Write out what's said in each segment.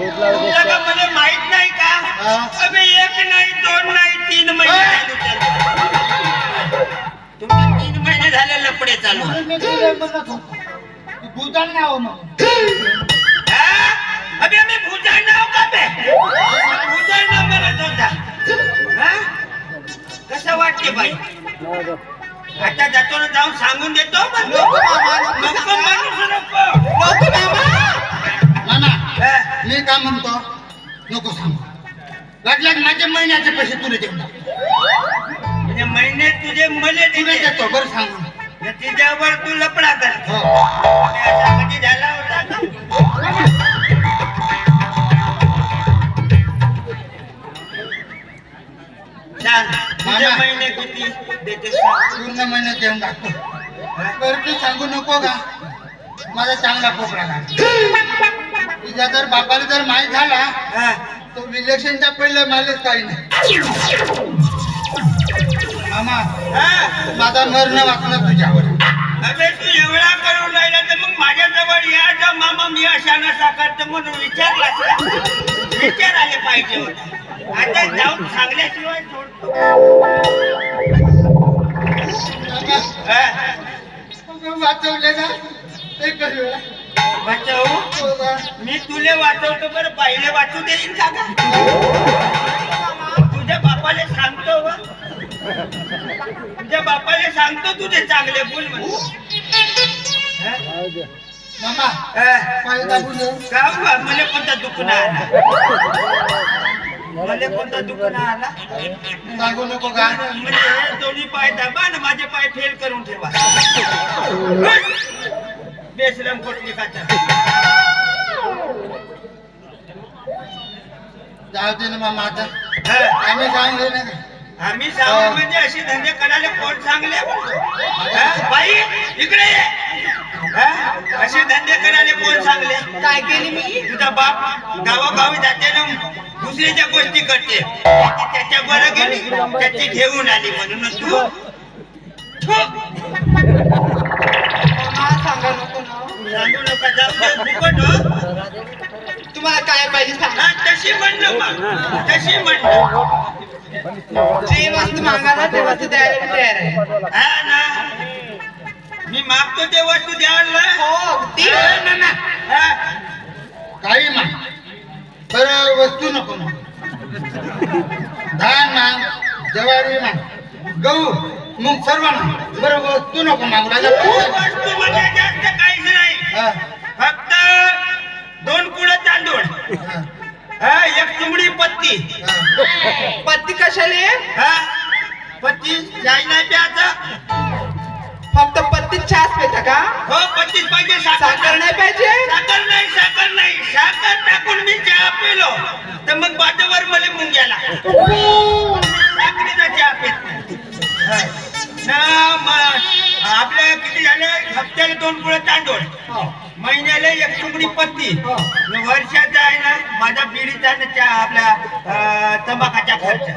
मला माहीत नाही का हा. अबे एक नाही दोन नाही तीन महिने हा. चालू चालू तुमचे तीन महिने झाले लपडे चालू म्हणत भूतान नाव म्हणून हा? अबे मी भुजाळ नाव का बे भुजाळ नाव म्हणत होता हा? कसं वाटते बाई आता जातो ना जाऊन सांगून देतो पण नको नको म्हणूच नको नाना हा. मी काय म्हणतो नको सांगू लागल्यास माझे महिन्याचे पैसे तुला देऊन. म्हणजे महिने तुझे मले तुला देते देतो बरं सांगू न तिच्यावर तू लपडा कर हो असा कधी झाला होता का? सांग तुझे मामा. महिने किती देते सांग. पूर्ण महिन्यात देऊन टाकतो? बरं तू सांगू नको का माझा चांगला लागला तुझ्या जर बापाला जर माहीत झाला. तो इलेक्शनच्या पहिलं मालच काही नाही. मामा हा? माझा मरण वाचणं तुझ्यावर अबे तू एवढा करून राहिला तर मग माझ्याजवळ यायचा मामा मी अशा नसा करतो म्हणून विचारलास का? विचार आले पाहिजे होता. आता जाऊन सांगल्याशिवाय सोडतो. वाचवले ना? एकच वेळा वाचव हो का? मी तुले वाचवतो बरं बाईले वाचू देईन का गा? तुझ्या बापाले सांगतो व. तुझ्या बापाले सांगतो तुझे चांगले बोल म्हणून हा? मामा हा. पाय दाबून दे. का बा? मला कोणता दुखणं आला मला कोणता दुखणं आला सांगू नको का म्हणजे दोन्ही पाय दाबा ना माझे पाय फेल करून ठेवा बेसरम कोटली खाचा जाऊ दे ना मामा आता हा. आम्ही सांगले ना. आम्ही सांगू म्हणजे असे धंदे करायला कोण सांगले हा? बाई इकडे ये. हा? असे धंदे करायला कोण सांगले काय केली मी? तुझा बाप गावोगावी जाते ना दुसऱ्याच्या गोष्टी करते. त्याची त्याच्या बरं गेली त्याची घेऊन आली म्हणून. तू? थू. तुम्हाला काय पाहिजे सांगा. हा, तशी म्हणलं मग. तशी म्हणलं जे वस्तू मागायला ते वस्तू द्यायला मी तयार आहे. हा ना. मी मागतो ते वस्तू द्यायला. हो हा, ना, ना. हा. काही मान बरं वस्तू नको ना धान मान ज्वारी मान गहू मग सर्व मान बरं वस्तू नको मागू. लागला वस्तू म्हणजे जास्त काहीच नाही. हा, फक्त दोन कुळ तांदूळ. हा, एक चुमडी पत्ती. पत्ती कशाले? हा पत्ती नाही प्यायचं. फक्त पत्ती छास पेता का? हो पत्तीच पाहिजे साखर. साखर नाही पाहिजे? साखर नाही साखर नाही. साखर टाकून मी चहा पिलो. तर मग बाजूवर मला मुंग्याला. साखरेचा चहा पित नाही. हा. ना म- आपल्या किती झाले? हप्त्याला दोन हो, महिन्याला एक तुकडी पत्ती. न वर्षाचा आहे ना माझा पिढीचा ना चहा आपला अं, तंबाखाचा खर्च.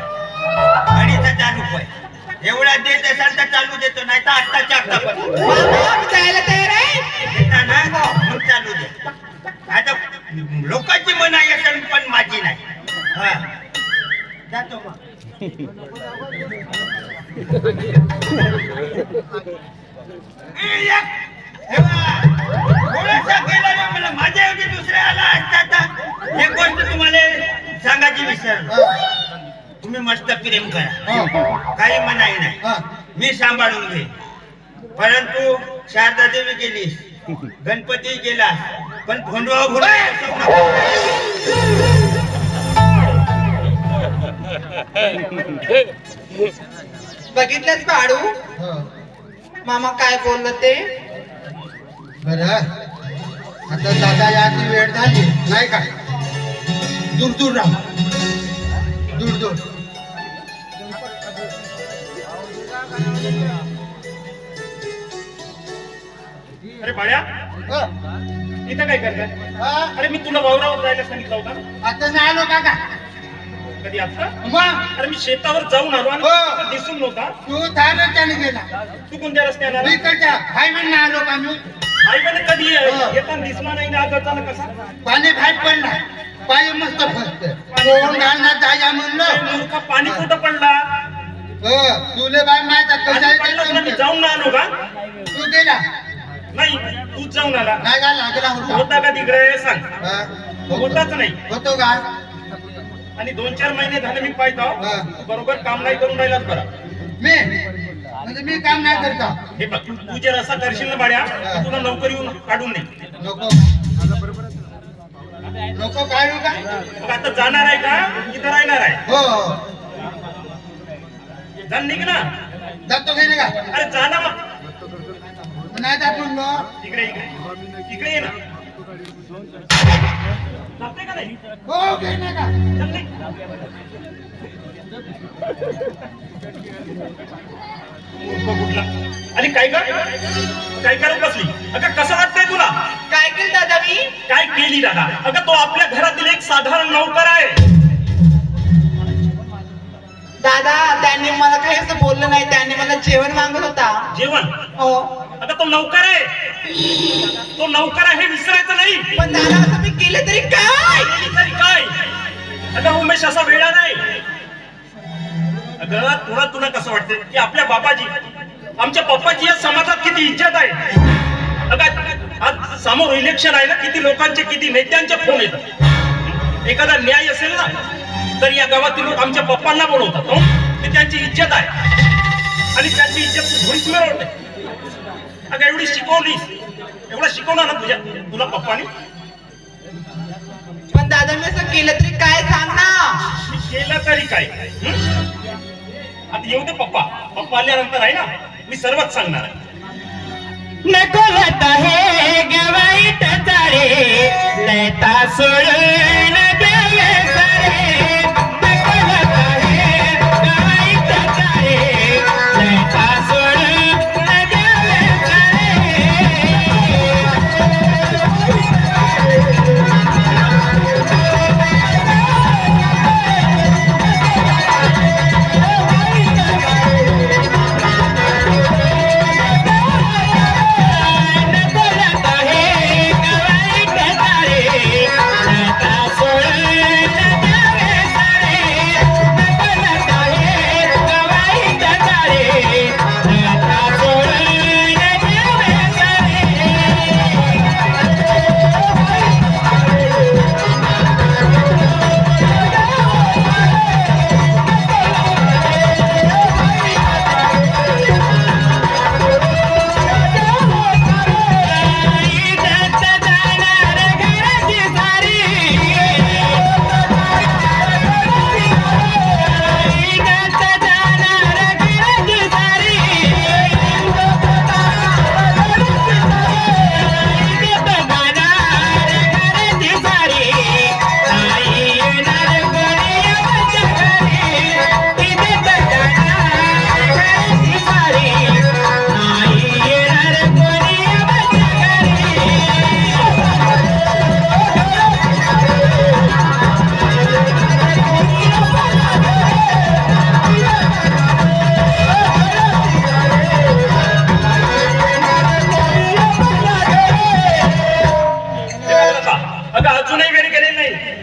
अडीच हजार रुपये. एवढा देत असाल तर चालू देतो नाही तर आत्ताच्या आत्ता पण आहे? मग चालू दे. आता लोकांची मनाई असेल पण माझी नाही. हा. जातो मग. एक गोष्ट तुम्हाला सांगायची विसरलो हा, तुम्ही मस्त प्रेम करा. काही मनाई नाही. मी सांभाळून घे परंतु शारदा देवी गेलीस. गणपती गेला पण भोंडवा बघितलंच बाळू. मामा काय बोललं ते? बरं. आता दादा याची वेळ झाली. नाही का? दूर दूर राहा. दूर दूर. अरे हो. इथं काय करताय? अरे मी तुला वावरावर जायला सांगितलं होतं. आता नाही आलो काका. कधी आता मग? अरे मी शेतावर जाऊन आलो आणि हो. तुला दिसून नव्हता. तू थांबत त्याने गेला. तू कोणत्या रस्त्याला आला? मी इकडच्या हायवे आलो का मी? हायवेने कधी हो. येताना दिसला नाही ना आज अचानक कसा? पाणी बाहेर पडला पाय मस्त फसत. म्हणलं? पाणी कुठं पडला? हो तुले बाय माहीत आहे कसं आधी पडला तुला मी आहे ते जाऊन ना आणू का? तू गेला नाही तूच जाऊन आला. नाही का लागला होता. होता का तिकडे? सांग. हा, होताच नाही. होतो का? आणि दोन चार महिने झाले मी पाहतो. हा. बरोबर काम नाही करून राहिलाच बरा. मी? म्हणजे मी काम नाही करता. हे बघ तू जर असा करशील ना बाड्या तर तुला नोकरीहून काढून नाही नको. नको काढू का मग आता जाणार आहे का? इथं राहणार आहे. हो. जाण निघ ना. जातो गेले का अरे जा ना मग. नाही जात म्हणलो. इकडे इकडे. इकडे ये ना. जाते का नाही? हो गेले का चल निघ. मूर्ख कुठला? आणि काय कर काय करत बसली? अगं कसं काय केलं दादा मी काय केली दादा? अगं तो आपल्या घरातील एक साधारण नौकर आहे. दादा त्यांनी मला काही असं बोललं नाही. त्यांनी मला जेवण मागत होता. जेवण? हो. अगं तो नौकर आहे. तो नौकर आहे हे विसरायचं नाही. पण दादा असं मी केलं तरी काय? केली तरी काय? अगं उमेश असा वेळा नाही अगं तुला तुला कसं वाटतं की आपल्या बाबाजी आमच्या पप्पाची या समाजात किती इज्जत आहे? अगं समोर इलेक्शन आहे ना किती लोकांचे किती नेत्यांचे फोन येतात. एखादा न्याय असेल ना तर या गावातील लोक आमच्या पप्पांना बोलवतात हो? ते त्यांची इज्जत आहे. आणि त्यांची इज्जत घरीच मिळवते. अगं एवढी शिकवलीस. एवढं शिकवलं ना तुझ्या तुला पप्पानी? पण दादा मी असं केलं तरी काय सांग ना? मी केलं तरी काय? आता येऊ दे पप्पा. पप्पा आल्यानंतर आहे ना मी सर्वच सांगणार आहे. नकोलत हे लेता सोडून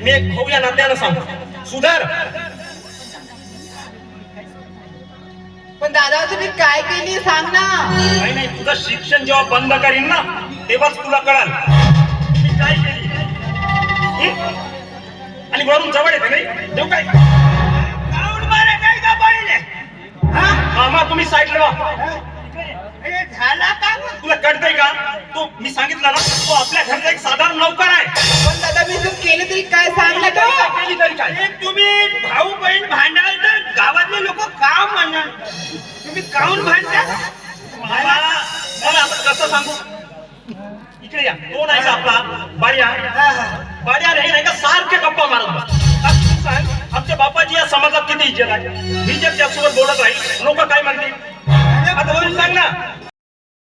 मी एक भाऊ या नात्यानं सांगतो. सुधार. पण दादा तुम्ही काय केली सांग ना. नाही नाही तुझं शिक्षण जेव्हा बंद करीन ना तेव्हाच तुला कळाल. मी काय केली? हं? आणि वरून जवळ येते नाही? देऊ काय? हे तुम्ही भाऊ बहीण भांडाल तर गावातले लोक का म्हणणार? तुम्ही काऊन भांडता? मला मला आता कसं सांगू? इकडे या. तो नाही का आपला बाड्या बाड्या रे नाही का सारखे गप्पा मारत बस. सांग आमच्या बापाची या समाजात किती इज्जत आहे? ही जर त्यासोबत बोलत राहील. लोक काय म्हणतील? आता बोलून सांग ना.